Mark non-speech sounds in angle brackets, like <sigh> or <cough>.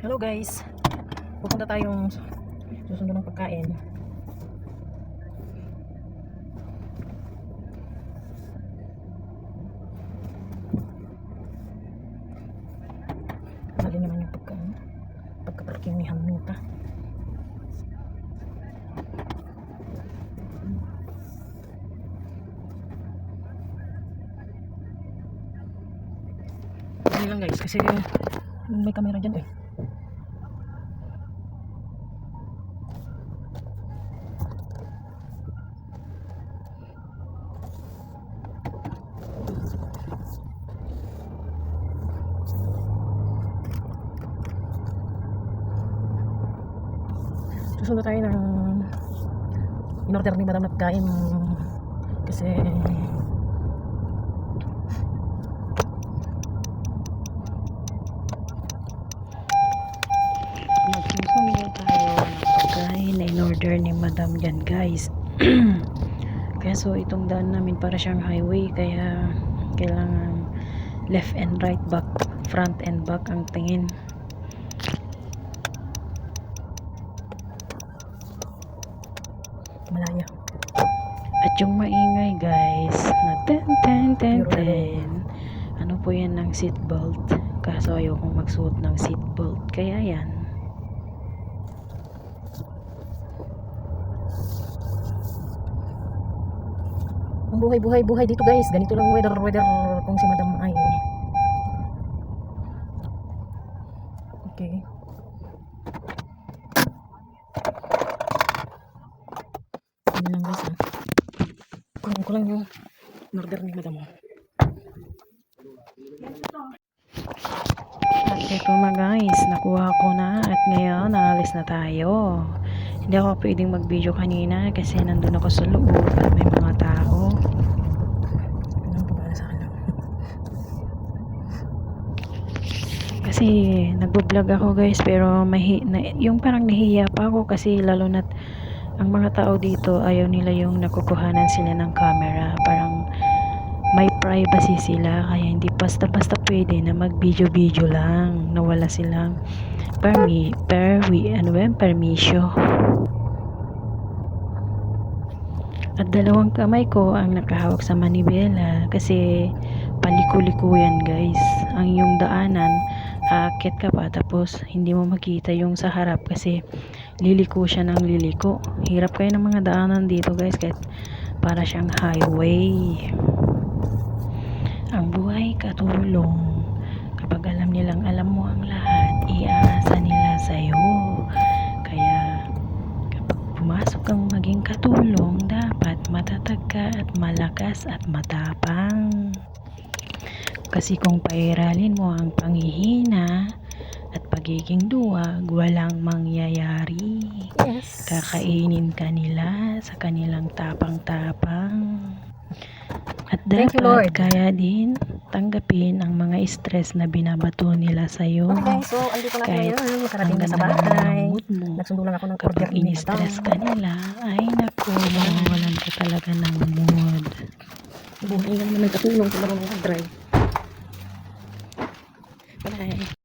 Hello guys. Pupunta tayong susunod ng pagkain. Mali naman yung pagkain. Pagka-parking ni Hanuta. Ano lang guys, kasi yung may camera dyan eh. Susunod tayo ng in-order ni Madam na pagkain kasi Magsusumili tayo ng na in-order ni Madam dyan guys. <clears throat> Kaso itong daan namin para siyang highway kaya kailangan left and right back, front and back ang tingin. Malaya. At yung maingay guys na ten ten ten Pero ten ano po yan ng seatbelt kaso ayokong magsuot ng seatbelt kaya yan Ang buhay-buhay buhay dito guys. Ganito lang weather weather kung si Madam ay. Okay. Ano lang guys. Kunin ko lang yung order ni Madam. oh. At ito na guys, nakuha ko na at ngayon naalis na tayo. Hindi ako pwedeng mag-video kanina kasi nandun ako sa loob at may mga tao. Ano? <laughs> Kasi nagbo-vlog ako guys pero mahi na, yung parang nahiya pa ako kasi lalo na ang mga tao dito ayaw nila yung nakukuhanan sila ng camera. Parang may privacy sila kaya hindi basta-basta pwede na mag-video-video lang na wala silang permi perwi ano ba permisyo. At dalawang kamay ko ang nakahawak sa manibela kasi paliko-liko yan guys. Ang yung daanan, aakyat ka pa tapos hindi mo makita yung sa harap kasi liliko siya ng liliko. Hirap kayo ng mga daanan dito guys kahit para siyang highway. Ang buhay katulong. Kapag alam nilang alam mo ang lahat, iaasa nila sa'yo. Kaya kapag pumasok kang maging katulong, dapat matatag ka at malakas at matapang. Kasi kung pairalin mo ang panghihina at pagiging duwag, walang mangyayari. Yes. Kakainin ka nila sa kanilang tapang-tapang. At Thank you, dapat Lord. kaya din tanggapin ang mga stress na binabato nila sa'yo. Okay guys, so andito na Kahit ngayon. Nakarating Ang na sa bahay. mo. Nagsundo lang ako ng Kapag Madam. ka nila, ay naku, mawawalan ka talaga ng mood. Buhay lang naman katulong kung marunong mag-drive. Bye.